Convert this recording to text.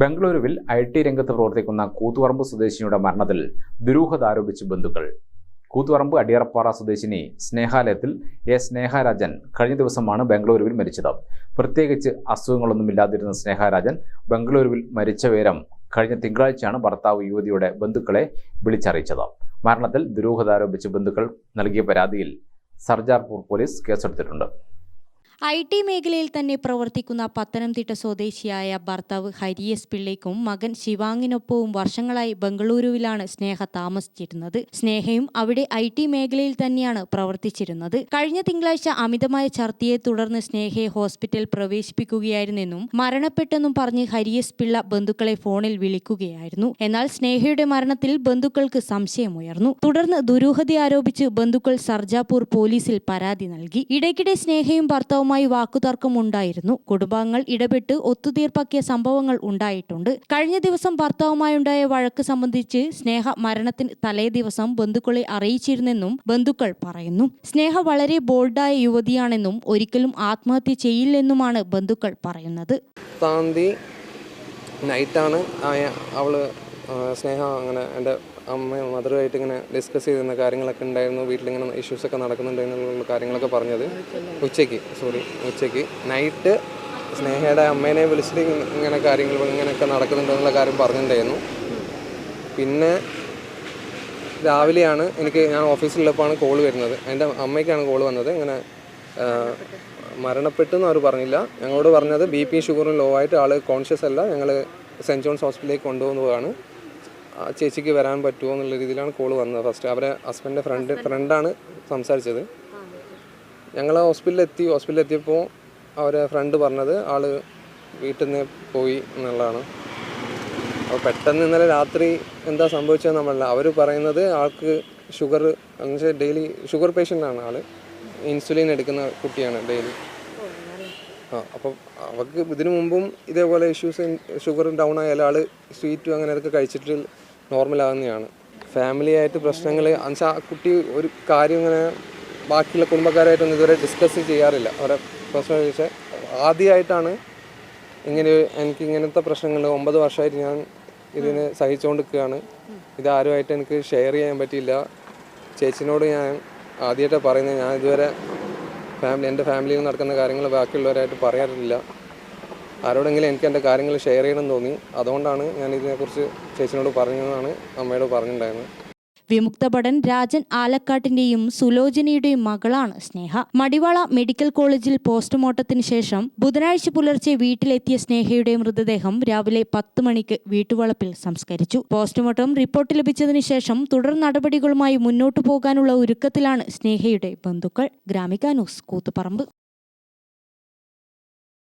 ബംഗളൂരുവിൽ I T രംഗത്ത് പ്രവർത്തിക്കുന്ന കൂത്തുപറമ്പ് സ്വദേശിനിയുടെ മരണത്തിൽ ദുരൂഹത ആരോപിച്ച് ബന്ധുക്കൾ. കൂത്തുപറമ്പ് അടിയറപ്പാറ സ്വദേശിനി സ്നേഹാലയത്തിൽ എ സ്നേഹരാജൻ കഴിഞ്ഞ ദിവസമാണ് ബംഗളൂരുവിൽ മരിച്ചത്. പ്രത്യേകിച്ച് അസുഖങ്ങളൊന്നുമില്ലാതിരുന്ന സ്നേഹരാജൻ ബംഗളൂരുവിൽ മരിച്ച വിവരം കഴിഞ്ഞ തിങ്കളാഴ്ചയാണ് ഭർത്താവ് യുവതിയുടെ ബന്ധുക്കളെ വിളിച്ചറിയിച്ചത്. മരണത്തിൽ ദുരൂഹത ആരോപിച്ച് ബന്ധുക്കൾ നൽകിയ പരാതിയിൽ സർജാർപൂർ പോലീസ് കേസെടുത്തിട്ടുണ്ട്. ഐ ടി മേഖലയിൽ തന്നെ പ്രവർത്തിക്കുന്ന പത്തനംതിട്ട സ്വദേശിയായ ഭർത്താവ് ഹരിയസ് പിള്ളയ്ക്കും മകൻ ശിവാങ്ങിനൊപ്പവും വർഷങ്ങളായി ബംഗളൂരുവിലാണ് സ്നേഹ താമസിച്ചിരുന്നത്. സ്നേഹയും അവിടെ ഐ ടി മേഖലയിൽ തന്നെയാണ് പ്രവർത്തിച്ചിരുന്നത്. കഴിഞ്ഞ തിങ്കളാഴ്ച അമിതമായ ഛർദിയെ തുടർന്ന് സ്നേഹയെ ഹോസ്പിറ്റൽ പ്രവേശിപ്പിക്കുകയായിരുന്നെന്നും മരണപ്പെട്ടെന്നും പറഞ്ഞ് ഹരിയസ് പിള്ള ബന്ധുക്കളെ ഫോണിൽ വിളിക്കുകയായിരുന്നു. എന്നാൽ സ്നേഹയുടെ മരണത്തിൽ ബന്ധുക്കൾക്ക് സംശയമുയർന്നു. തുടർന്ന് ദുരൂഹത ആരോപിച്ച് ബന്ധുക്കൾ സർജാപൂർ പോലീസിൽ പരാതി നൽകി. ഇടയ്ക്കിടെ സ്നേഹയും ഭർത്താവുമായി വാക്കുതർക്കം ഉണ്ടായിരുന്നു. കുടുംബാംഗങ്ങൾ ഇടപെട്ട് ഒത്തുതീർപ്പാക്കിയ സംഭവങ്ങൾ ഉണ്ടായിട്ടുണ്ട്. കഴിഞ്ഞ ദിവസം ഭർത്താവുമായുണ്ടായ വഴക്ക് സംബന്ധിച്ച് സ്നേഹ മരണത്തിന് തലേ ദിവസം ബന്ധുക്കളെ അറിയിച്ചിരുന്നെന്നും ബന്ധുക്കൾ പറയുന്നു. സ്നേഹ വളരെ ബോൾഡായ യുവതിയാണെന്നും ഒരിക്കലും ആത്മഹത്യ ചെയ്യില്ലെന്നുമാണ് ബന്ധുക്കൾ പറയുന്നത്. നൈറ്റാണ്. അവൾ സ്നേഹ അങ്ങനെ എന്റെ അമ്മയും മദറുമായിട്ട് ഇങ്ങനെ ഡിസ്കസ് ചെയ്തിരുന്ന കാര്യങ്ങളൊക്കെ ഉണ്ടായിരുന്നു. വീട്ടിലിങ്ങനെ ഇഷ്യൂസൊക്കെ നടക്കുന്നുണ്ട് എന്നുള്ള കാര്യങ്ങളൊക്കെ പറഞ്ഞത്. ഉച്ചയ്ക്ക് സോറി ഉച്ചയ്ക്ക്. നൈറ്റ് സ്നേഹയുടെ അമ്മേനെ വിളിച്ചിട്ട് ഇങ്ങനെ കാര്യങ്ങൾ ഇങ്ങനെയൊക്കെ നടക്കുന്നുണ്ടെന്നുള്ള കാര്യം പറഞ്ഞിട്ടുണ്ടായിരുന്നു. പിന്നെ രാവിലെയാണ് എനിക്ക് ഞാൻ ഓഫീസിലുള്ളപ്പോഴാണ് കോൾ വരുന്നത്. എന്റെ അമ്മയ്ക്കാണ് കോൾ വന്നത്. ഇങ്ങനെ മരണപ്പെട്ടെന്ന് അവർ പറഞ്ഞില്ല. ഞങ്ങളോട് പറഞ്ഞത് ബി പി ഷുഗറും ലോ ആയിട്ട് ആൾ കോൺഷ്യസ് അല്ല. ഞങ്ങൾ സെന്റ് ജോൺസ് ഹോസ്പിറ്റലിലേക്ക് കൊണ്ടുപോകുന്നതാണ്. ചേച്ചിക്ക് വരാൻ പറ്റുമോ എന്നുള്ള രീതിയിലാണ് കോൾ വന്നത്. ഫസ്റ്റ് അവരെ ഹസ്ബൻഡിന്റെ ഫ്രണ്ട് ഫ്രണ്ടാണ് സംസാരിച്ചത്. ഞങ്ങൾ ഹോസ്പിറ്റലിൽ എത്തി. ഹോസ്പിറ്റലിൽ എത്തിയപ്പോൾ അവരെ ഫ്രണ്ട് പറഞ്ഞത് ആൾ വീട്ടിൽ നിന്ന് പോയി എന്നുള്ളതാണ്. അപ്പോൾ പെട്ടെന്ന് ഇന്നലെ രാത്രി എന്താ സംഭവിച്ചത് നമ്മളല്ല. അവർ പറയുന്നത് ആൾക്ക് ഷുഗർ എന്നുവെച്ചാൽ ഡെയിലി ഷുഗർ പേഷ്യന്റാണ് ആൾ ഇൻസുലിൻ എടുക്കുന്ന കുട്ടിയാണ് ഡെയിലി ആ അപ്പോൾ അവർക്ക് ഇതിനു മുമ്പും ഇതേപോലെ ഇഷ്യൂസ് ഷുഗർ ഡൗൺ ആയാലും ആൾ സ്വീറ്റും അങ്ങനെ അതൊക്കെ കഴിച്ചിട്ട് നോർമൽ ആകുന്നതാണ് ഫാമിലി ആയിട്ട് പ്രശ്നങ്ങൾ എന്നുവെച്ചാൽ ആ കുട്ടി ഒരു കാര്യം ഇങ്ങനെ ബാക്കിയുള്ള കുടുംബക്കാരായിട്ടൊന്നും ഇതുവരെ ഡിസ്കസ് ചെയ്യാറില്ല. അവരെ പ്രശ്നം ചോദിച്ചാൽ ആദ്യമായിട്ടാണ് ഇങ്ങനെ എനിക്ക് ഇങ്ങനത്തെ പ്രശ്നങ്ങൾ ഒമ്പത് വർഷമായിട്ട് ഞാൻ ഇതിന് സഹിച്ചുകൊണ്ടിരിക്കുകയാണ് ഇതാരുമായിട്ട് എനിക്ക് ഷെയർ ചെയ്യാൻ പറ്റിയില്ല. ചേച്ചിനോട് ഞാൻ ആദ്യമായിട്ടാണ് പറയുന്നത്. ഞാൻ ഇതുവരെ ഫാമിലി എന്റെ ഫാമിലിയിൽ നടക്കുന്ന കാര്യങ്ങൾ ബാക്കിയുള്ളവരായിട്ട് പറയാറില്ല. ആരോടെങ്കിലും എനിക്ക് എന്റെ കാര്യങ്ങൾ ഷെയർ ചെയ്യണമെന്ന് തോന്നി. അതുകൊണ്ടാണ് ഞാൻ ഇതിനെക്കുറിച്ച് ചേച്ചിനോട് പറഞ്ഞതെന്നാണ് അമ്മയോട് പറഞ്ഞിട്ടുണ്ടായിരുന്നത്. വിമുക്ത ഭടൻ രാജൻ ആലക്കാട്ടിന്റെയും സുലോചനയുടെയും മകളാണ് സ്നേഹ. മടിവാള മെഡിക്കൽ കോളേജിൽ പോസ്റ്റ്മോർട്ടത്തിന് ശേഷം ബുധനാഴ്ച പുലർച്ചെ വീട്ടിലെത്തിയ സ്നേഹയുടെ മൃതദേഹം രാവിലെ പത്ത് മണിക്ക് വീട്ടുവളപ്പിൽ സംസ്കരിച്ചു. പോസ്റ്റ്മോർട്ടം റിപ്പോർട്ട് ലഭിച്ചതിന് ശേഷം തുടർ നടപടികളുമായി മുന്നോട്ടു പോകാനുള്ള ഒരുക്കത്തിലാണ് സ്നേഹയുടെ ബന്ധുക്കൾ. ഗ്രാമിക ന്യൂസ് കൂത്തുപറമ്പ്.